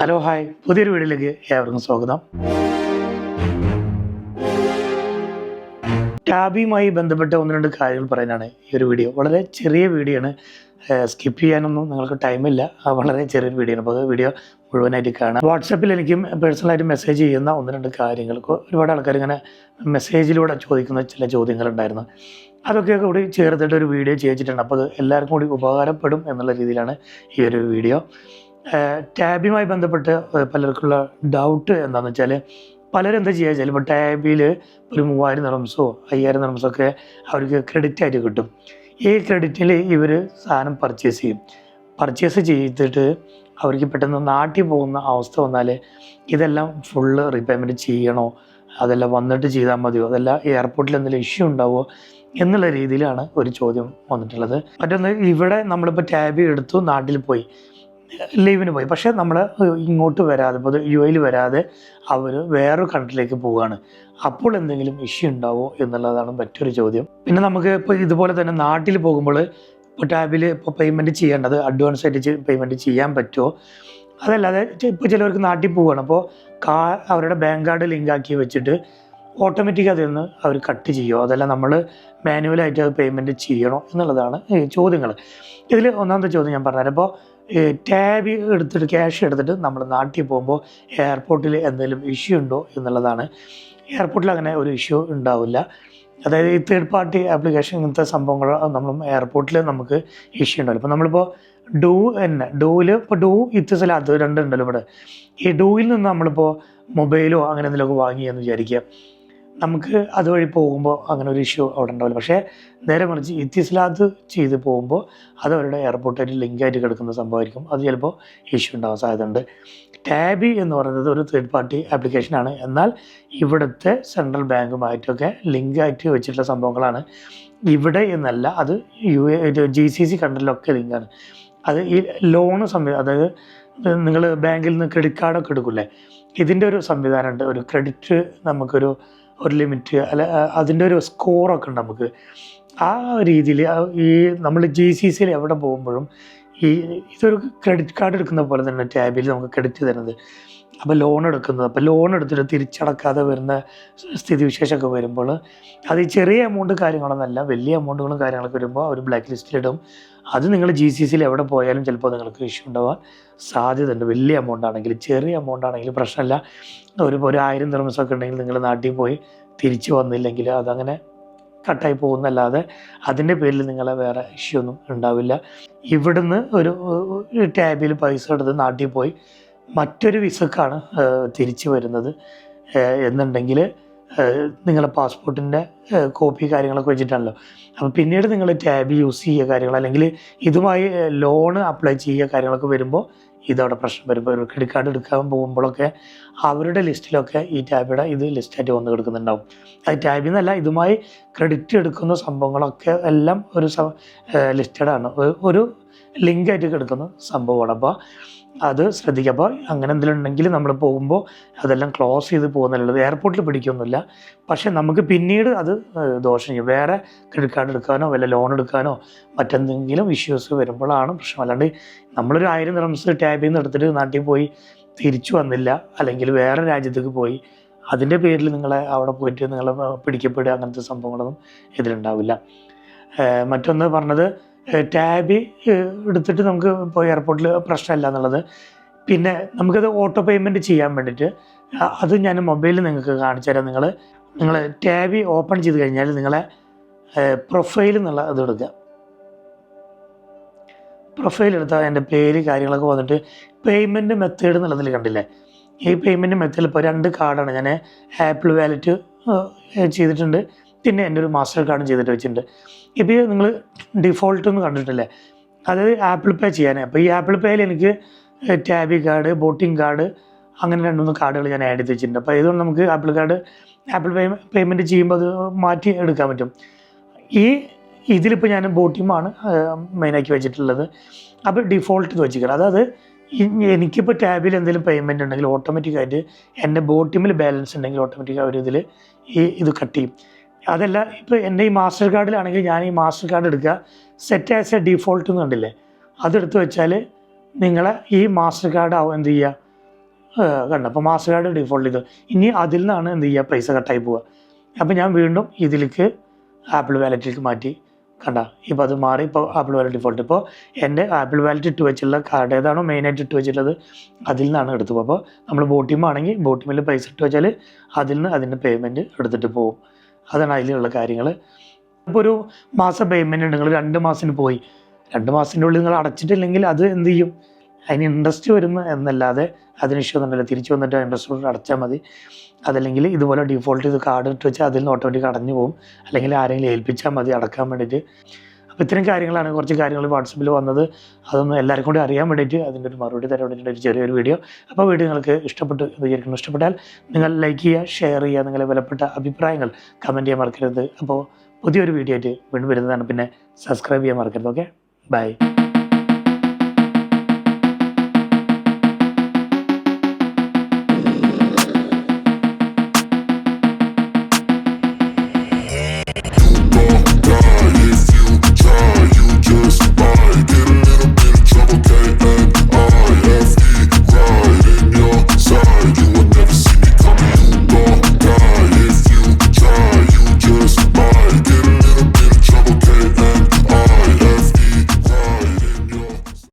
Hello hi. പുതിയൊരു വീഡിയോയിലേക്ക് ഏവർക്കും സ്വാഗതം. ടാബിയുമായി ബന്ധപ്പെട്ട ഒന്ന് രണ്ട് കാര്യങ്ങൾ പറയാനാണ് ഈ ഒരു വീഡിയോ. വളരെ ചെറിയ വീഡിയോ ആണ്. സ്കിപ്പ് ചെയ്യാനൊന്നും നിങ്ങൾക്ക് ടൈമില്ല വളരെ ചെറിയൊരു വീഡിയോ ആണ്. അപ്പോൾ വീഡിയോ മുഴുവനായിട്ട് കാണാം. വാട്സപ്പിൽ എനിക്കും പേഴ്സണലായിട്ട് മെസ്സേജ് ചെയ്യുന്ന ഒന്ന് രണ്ട് കാര്യങ്ങൾ. ഒരുപാട് ആൾക്കാർ ഇങ്ങനെ മെസ്സേജിലൂടെ ചോദിക്കുന്ന ചില ചോദ്യങ്ങളുണ്ടായിരുന്നു അതൊക്കെ കൂടി ചേർത്തിട്ട് ഒരു വീഡിയോ ചെയ്യിച്ചിട്ടുണ്ട്. അപ്പോൾ അത് എല്ലാവർക്കും കൂടി ഉപകാരപ്പെടും എന്നുള്ള രീതിയിലാണ് ഈ ഒരു വീഡിയോ. ടാബുമായി ബന്ധപ്പെട്ട് പലർക്കുള്ള ഡൗട്ട് എന്താണെന്ന് വെച്ചാൽ പലരും എന്താ ചെയ്യുക വെച്ചാൽ ഇപ്പോൾ ടാബിൽ ഒരു മൂവായിരം നിറംസോ അയ്യായിരം നിറംസോ ഒക്കെ അവർക്ക് ക്രെഡിറ്റ് ആയിട്ട് കിട്ടും. ഈ ക്രെഡിറ്റിൽ ഇവർ സാധനം പർച്ചേസ് ചെയ്യും. പർച്ചേസ് ചെയ്തിട്ട് അവർക്ക് പെട്ടെന്ന് നാട്ടിൽ പോകുന്ന അവസ്ഥ വന്നാൽ ഇതെല്ലാം ഫുള്ള് റീപേയ്മെന്റ് ചെയ്യണോ? അതെല്ലാം വന്നിട്ട് ചെയ്താൽ മതിയോ? അതല്ല എയർപോർട്ടിൽ എന്തെങ്കിലും ഇഷ്യൂ ഉണ്ടാവുമോ എന്നുള്ള രീതിയിലാണ് ഒരു ചോദ്യം വന്നിട്ടുള്ളത്. മറ്റൊന്ന് ഇവിടെ നമ്മളിപ്പോൾ ടാബ് എടുത്തു നാട്ടിൽ പോയി. ലീവിന് പോയി. പക്ഷേ നമ്മൾ ഇങ്ങോട്ട് വരാതെ ഇപ്പോൾ യു എയിൽ വരാതെ അവർ വേറൊരു കൺട്രിയിലേക്ക് പോവുകയാണ്. അപ്പോൾ എന്തെങ്കിലും ഇഷ്യൂ ഉണ്ടാവോ എന്നുള്ളതാണ് മറ്റൊരു ചോദ്യം. പിന്നെ നമുക്ക് ഇപ്പോൾ ഇതുപോലെ തന്നെ നാട്ടിൽ പോകുമ്പോൾ ഇപ്പോൾ ടാബിൽ ഇപ്പോൾ പേയ്മെന്റ് ചെയ്യേണ്ടത് അഡ്വാൻസ് ആയിട്ട് പേയ്മെന്റ് ചെയ്യാൻ പറ്റുമോ? അതല്ലാതെ ഇപ്പോൾ ചിലവർക്ക് നാട്ടിൽ പോവുകയാണ്. അപ്പോൾ കാ അവരുടെ ബാങ്ക് കാർഡ് ലിങ്ക് ആക്കി വെച്ചിട്ട് ഓട്ടോമാറ്റിക് അതിൽ നിന്ന് അവർ കട്ട് ചെയ്യുമോ അതല്ല നമ്മൾ മാനുവലായിട്ട് അത് പേയ്മെന്റ് ചെയ്യണോ എന്നുള്ളതാണ് ചോദ്യങ്ങൾ ഇതിൽ ഒന്നാമത്തെ ചോദ്യം ഞാൻ പറഞ്ഞുതരാം. അപ്പോൾ ടാബ് എടുത്തിട്ട് ക്യാഷ് എടുത്തിട്ട് നമ്മൾ നാട്ടിൽ പോകുമ്പോൾ എയർപോർട്ടിൽ എന്തെങ്കിലും ഇഷ്യൂ ഉണ്ടോ എന്നുള്ളതാണ്. എയർപോർട്ടിൽ അങ്ങനെ ഒരു ഇഷ്യൂ ഉണ്ടാവില്ല. അതായത് ഈ തേർഡ് പാർട്ടി ആപ്ലിക്കേഷൻ ഇങ്ങനത്തെ സംഭവങ്ങൾ നമ്മൾ എയർപോർട്ടിൽ നമുക്ക് ഇഷ്യൂ ഉണ്ടാവില്ല. ഇപ്പോൾ നമ്മളിപ്പോൾ ഡൂ തന്നെ ഡൂവിൽ ഇപ്പോൾ ഡൂ ഇത്തിസല അത് രണ്ടുണ്ടല്ലോ ഇവിടെ. ഈ ഡൂയിൽ നിന്ന് നമ്മളിപ്പോൾ മൊബൈലോ അങ്ങനെ എന്തെങ്കിലുമൊക്കെ വാങ്ങിയെന്ന് വിചാരിക്കുക. നമുക്ക് അതുവഴി പോകുമ്പോൾ അങ്ങനെ ഒരു ഇഷ്യൂ അവിടെ ഉണ്ടാവില്ല. പക്ഷേ നേരെ മറിച്ച് ഇത്തിസ്ലാത്ത് ചെയ്ത് പോകുമ്പോൾ അത് അവരുടെ എയർപോർട്ടായിട്ട് ലിങ്കായിട്ട് കിടക്കുന്ന സംഭവമായിരിക്കും. അത് ചിലപ്പോൾ ഇഷ്യൂ ഉണ്ടാവാൻ സാധ്യതയുണ്ട്. ടാബി എന്ന് പറയുന്നത് ഒരു തേർഡ് പാർട്ടി ആപ്ലിക്കേഷനാണ് എന്നാൽ ഇവിടുത്തെ സെൻട്രൽ ബാങ്കുമായിട്ടൊക്കെ ലിങ്കായിട്ട് വെച്ചിട്ടുള്ള സംഭവങ്ങളാണ്. ഇവിടെ എന്നല്ല അത് U A G C C കൺട്രിയിലൊക്കെ ലിങ്കാണ് അത് ഈ ലോണ് സംവിധാനം അതായത് നിങ്ങൾ ബാങ്കിൽ നിന്ന് ക്രെഡിറ്റ് കാർഡൊക്കെ എടുക്കില്ലേ? ഇതിന്റെ ഒരു സംവിധാനമുണ്ട്. ഒരു ക്രെഡിറ്റ് നമുക്കൊരു ഒരു ലിമിറ്റ് അല്ല അതിന്റെ ഒരു സ്കോറൊക്കെ ഉണ്ട് നമുക്ക്. ആ രീതിയിൽ ഈ നമ്മൾ ജി സി സിയിൽ എവിടെ പോകുമ്പോഴും ഈ ഇതൊരു ക്രെഡിറ്റ് കാർഡ് എടുക്കുന്ന പോലെ തന്നെ ടാബിൽ നമുക്ക് ക്രെഡിറ്റ് തരുന്നത്. അപ്പോൾ ലോൺ എടുക്കുന്നത്. അപ്പോൾ ലോൺ എടുത്തിട്ട് തിരിച്ചടക്കാതെ വരുന്ന സ്ഥിതിവിശേഷമൊക്കെ വരുമ്പോൾ അത് ചെറിയ എമൗണ്ട് കാര്യങ്ങളൊന്നല്ല വലിയ എമൗണ്ടുകളും കാര്യങ്ങളൊക്കെ വരുമ്പോൾ അവർ ബ്ലാക്ക് ലിസ്റ്റിലിടും അത് നിങ്ങൾ ജി സി സിയിൽ എവിടെ പോയാലും ചിലപ്പോൾ നിങ്ങൾക്ക് ഇഷ്യൂ ഉണ്ടാവാൻ സാധ്യതയുണ്ട്. വലിയ എമൗണ്ട് ആണെങ്കിൽ ചെറിയ എമൗണ്ട് ആണെങ്കിലും പ്രശ്നമില്ല. ഒരു ഒരു ആയിരം നിർമ്മിസമൊക്കെ ഉണ്ടെങ്കിൽ നിങ്ങൾ നാട്ടിൽ പോയി തിരിച്ചു വന്നില്ലെങ്കിൽ അതങ്ങനെ കട്ടായി പോകുന്നല്ലാതെ അതിന്റെ പേരിൽ നിങ്ങളെ വേറെ ഇഷ്യൂ ഒന്നും ഉണ്ടാവില്ല. ഇവിടുന്ന് ഒരു ടാബിൽ പൈസ എടുത്ത് നാട്ടിൽ പോയി മറ്റൊരു വിസക്കാണ് തിരിച്ചു വരുന്നത്. എന്നുണ്ടെങ്കിൽ നിങ്ങളുടെ നിങ്ങളെ പാസ്പോർട്ടിന്റെ കോപ്പി കാര്യങ്ങളൊക്കെ വെച്ചിട്ടാണല്ലോ. അപ്പോൾ പിന്നീട് നിങ്ങൾ ടാബ് യൂസ് ചെയ്യുക കാര്യങ്ങൾ അല്ലെങ്കിൽ ഇതുമായി ലോണ് അപ്ലൈ ചെയ്യുക കാര്യങ്ങളൊക്കെ വരുമ്പോൾ ഇതവിടെ പ്രശ്നം വരുമ്പോൾ ക്രെഡിറ്റ് കാർഡ് എടുക്കാൻ പോകുമ്പോഴൊക്കെ അവരുടെ ലിസ്റ്റിലൊക്കെ ഈ ടാബിയുടെ ഇത് ലിസ്റ്റായിട്ട് വന്ന് കിടക്കുന്നുണ്ടാവും. അത് ടാബിൽ നിന്നല്ല ഇതുമായി ക്രെഡിറ്റ് എടുക്കുന്ന സംഭവങ്ങളൊക്കെ എല്ലാം ഒരു ലിസ്റ്റഡാണ്. ഒരു ലിങ്കായിട്ട് കിടക്കുന്ന സംഭവമാണ്. അപ്പോൾ അത് ശ്രദ്ധിക്കുക അപ്പോൾ അങ്ങനെ എന്തെങ്കിലും ഉണ്ടെങ്കിൽ നമ്മൾ പോകുമ്പോൾ അതെല്ലാം ക്ലോസ് ചെയ്ത് പോകുന്നുള്ളത് എയർപോർട്ടിൽ പിടിക്കൊന്നുമില്ല. പക്ഷേ നമുക്ക് പിന്നീട് അത് ദോഷം ചെയ്യും വേറെ ക്രെഡിറ്റ് കാർഡ് എടുക്കാനോ വല്ല ലോൺ എടുക്കാനോ മറ്റെന്തെങ്കിലും ഇഷ്യൂസ് വരുമ്പോഴാണ് പ്രശ്നം. അല്ലാണ്ട് നമ്മളൊരു ആയിരം റംസ് ടാബിൽ നിന്ന് എടുത്തിട്ട് നാട്ടിൽ പോയി തിരിച്ചു വന്നില്ല. അല്ലെങ്കിൽ വേറെ രാജ്യത്തേക്ക് പോയി അതിന്റെ പേരിൽ നിങ്ങളെ അവിടെ പോയിട്ട് നിങ്ങളെ പിടിക്കപ്പെടുക അങ്ങനത്തെ സംഭവങ്ങളൊന്നും ഇതിലുണ്ടാവില്ല. മറ്റൊന്ന് പറഞ്ഞത് ടാബ് എടുത്തിട്ട് നമുക്ക് ഇപ്പോൾ എയർപോർട്ടിൽ പ്രശ്നമില്ല എന്നുള്ളത്. പിന്നെ നമുക്കത് ഓട്ടോ പേയ്മെന്റ് ചെയ്യാൻ വേണ്ടിയിട്ട് അത് ഞാൻ മൊബൈലിൽ നിങ്ങൾക്ക് കാണിച്ചു തരാം. നിങ്ങൾ നിങ്ങൾ ടാബ് ഓപ്പൺ ചെയ്ത് കഴിഞ്ഞാൽ നിങ്ങളെ പ്രൊഫൈൽ എന്നുള്ള ഇത് എടുക്കുക. പ്രൊഫൈൽ എടുത്താൽ എന്റെ പേര് കാര്യങ്ങളൊക്കെ വന്നിട്ട് പേയ്മെന്റ് മെത്തേഡ് എന്നുള്ളതിൽ കണ്ടില്ലേ? ഈ പേയ്മെന്റ് മെത്തേഡിൽ ഇപ്പോൾ രണ്ട് കാർഡാണ്. ഞാൻ ആപ്പിൾ വാലറ്റ് ചെയ്തിട്ടുണ്ട്. പിന്നെ എന്റെ ഒരു മാസ്റ്റർ കാർഡും ചെയ്തിട്ട് വെച്ചിട്ടുണ്ട്. ഇപ്പോൾ നിങ്ങൾ ഡിഫോൾട്ട് എന്ന് കണ്ടിട്ടില്ലേ? അതായത് ആപ്പിൾ പേ ചെയ്യാനേ. അപ്പോൾ ഈ ആപ്പിൾ പേയിൽ എനിക്ക് ടാബി കാർഡ് ബോട്ടിംഗ് കാർഡ് അങ്ങനെ രണ്ട് മൂന്ന് കാർഡുകൾ ഞാൻ ആഡ് ചെയ്ത് വെച്ചിട്ടുണ്ട് അപ്പോൾ ഇതുകൊണ്ട് നമുക്ക് Apple Card Apple Pay payment ചെയ്യുമ്പോൾ അത് മാറ്റി എടുക്കാൻ പറ്റും. ഈ ഇതിലിപ്പോൾ ഞാൻ ബോട്ടിമാണ് മെയിനാക്കി വെച്ചിട്ടുള്ളത്. അപ്പോൾ ഡിഫോൾട്ട് ഇത് വെച്ചിരിക്കണം. അതായത് എനിക്കിപ്പോൾ ടാബിൽ എന്തെങ്കിലും പേയ്മെന്റ് ഉണ്ടെങ്കിൽ ഓട്ടോമാറ്റിക്കായിട്ട് എന്റെ ബോട്ടിമിൽ ബാലൻസ് ഉണ്ടെങ്കിൽ ഓട്ടോമാറ്റിക്കായി അവർ ഇതിൽ ഈ ഇത് കട്ട് ചെയ്യും. അതല്ല ഇപ്പോൾ എന്റെ ഈ മാസ്റ്റർ കാർഡിലാണെങ്കിൽ ഞാൻ ഈ മാസ്റ്റർ കാർഡ് എടുക്കുക. സെറ്റ് ആസ് എ ഡിഫോൾട്ട് എന്ന് കണ്ടില്ലേ? അതെടുത്ത് വെച്ചാൽ നിങ്ങളെ ഈ മാസ്റ്റർ കാർഡ് ആവും എന്ത് ചെയ്യുക? കണ്ട? അപ്പോൾ മാസ്റ്റർ കാർഡ് ഡിഫോൾട്ട് ചെയ്തു. ഇനി അതിൽ നിന്നാണ് എന്ത് ചെയ്യുക? പൈസ കട്ടായി പോവുക. അപ്പോൾ ഞാൻ വീണ്ടും ഇതിലേക്ക് ആപ്പിൾ വാലറ്റിലേക്ക് മാറ്റി. കണ്ട? ഇപ്പോൾ അത് മാറി ഇപ്പോൾ ആപ്പിൾ വാലറ്റ് ഡിഫോൾട്ട് ഇപ്പോൾ എന്റെ ആപ്പിൾ വാലറ്റ് ഇട്ട് വെച്ചുള്ള കാർഡ് ഏതാണോ മെയിനായിട്ട് ഇട്ട് വെച്ചിട്ടുള്ളത് അതിൽ നിന്നാണ് എടുത്തു പോകുക അപ്പോൾ നമ്മൾ ബോട്ടിമാണെങ്കിൽ ബോട്ടിമിൽ പൈസ ഇട്ട് വെച്ചാൽ അതിൽ നിന്ന് അതിന്റെ പേയ്മെന്റ് എടുത്തിട്ട് പോകും അതാണ് അതിലുള്ള കാര്യങ്ങൾ. ഇപ്പോൾ ഒരു മാസം പേയ്മെന്റ് ഉണ്ട്. നിങ്ങൾ രണ്ട് മാസത്തിന് പോയി. രണ്ട് മാസത്തിന്റെ ഉള്ളിൽ നിങ്ങൾ അടച്ചിട്ടില്ലെങ്കിൽ അത് എന്ത് ചെയ്യും? അതിന് ഇൻട്രസ്റ്റ് വരുന്ന എന്നല്ലാതെ അതിന് ഇഷ്യൂ ഒന്നുമില്ല. തിരിച്ചു വന്നിട്ട് ഇൻട്രസ്റ്റ് അടച്ചാൽ മതി. അതല്ലെങ്കിൽ ഇതുപോലെ ഡിഫോൾട്ട് ചെയ്ത് കാർഡ് ഇട്ട് വെച്ചാൽ അതിൽ നിന്ന് ഓട്ടോമാറ്റിക് അടഞ്ഞു പോകും. അല്ലെങ്കിൽ ആരെങ്കിലും ഏൽപ്പിച്ചാൽ മതി. അടക്കാൻ വേണ്ടിയിട്ട്. അപ്പോൾ ഇത്രയും കാര്യങ്ങളാണ് കുറച്ച് കാര്യങ്ങൾ വാട്സപ്പിൽ വന്നത്. അതൊന്നും എല്ലാവർക്കും കൂടി അറിയാൻ വേണ്ടിയിട്ട് അതിന്റെ ഒരു മറുപടി തരാൻ വേണ്ടിയിട്ട് ഒരു ചെറിയൊരു വീഡിയോ. അപ്പോൾ വീഡിയോ നിങ്ങൾക്ക് ഇഷ്ടപ്പെട്ട് വിചാരിക്കുന്നു. ഇഷ്ടപ്പെട്ടാൽ നിങ്ങൾ ലൈക്ക് ചെയ്യുക ഷെയർ ചെയ്യുക നിങ്ങളെ വിലപ്പെട്ട അഭിപ്രായങ്ങൾ കമന്റ് ചെയ്യാൻ മറക്കരുത്. അപ്പോൾ പുതിയൊരു വീഡിയോ ആയിട്ട് വീണ്ടും വരുന്നതാണ്. പിന്നെ സബ്സ്ക്രൈബ് ചെയ്യാൻ മറക്കരുത്. Okay bye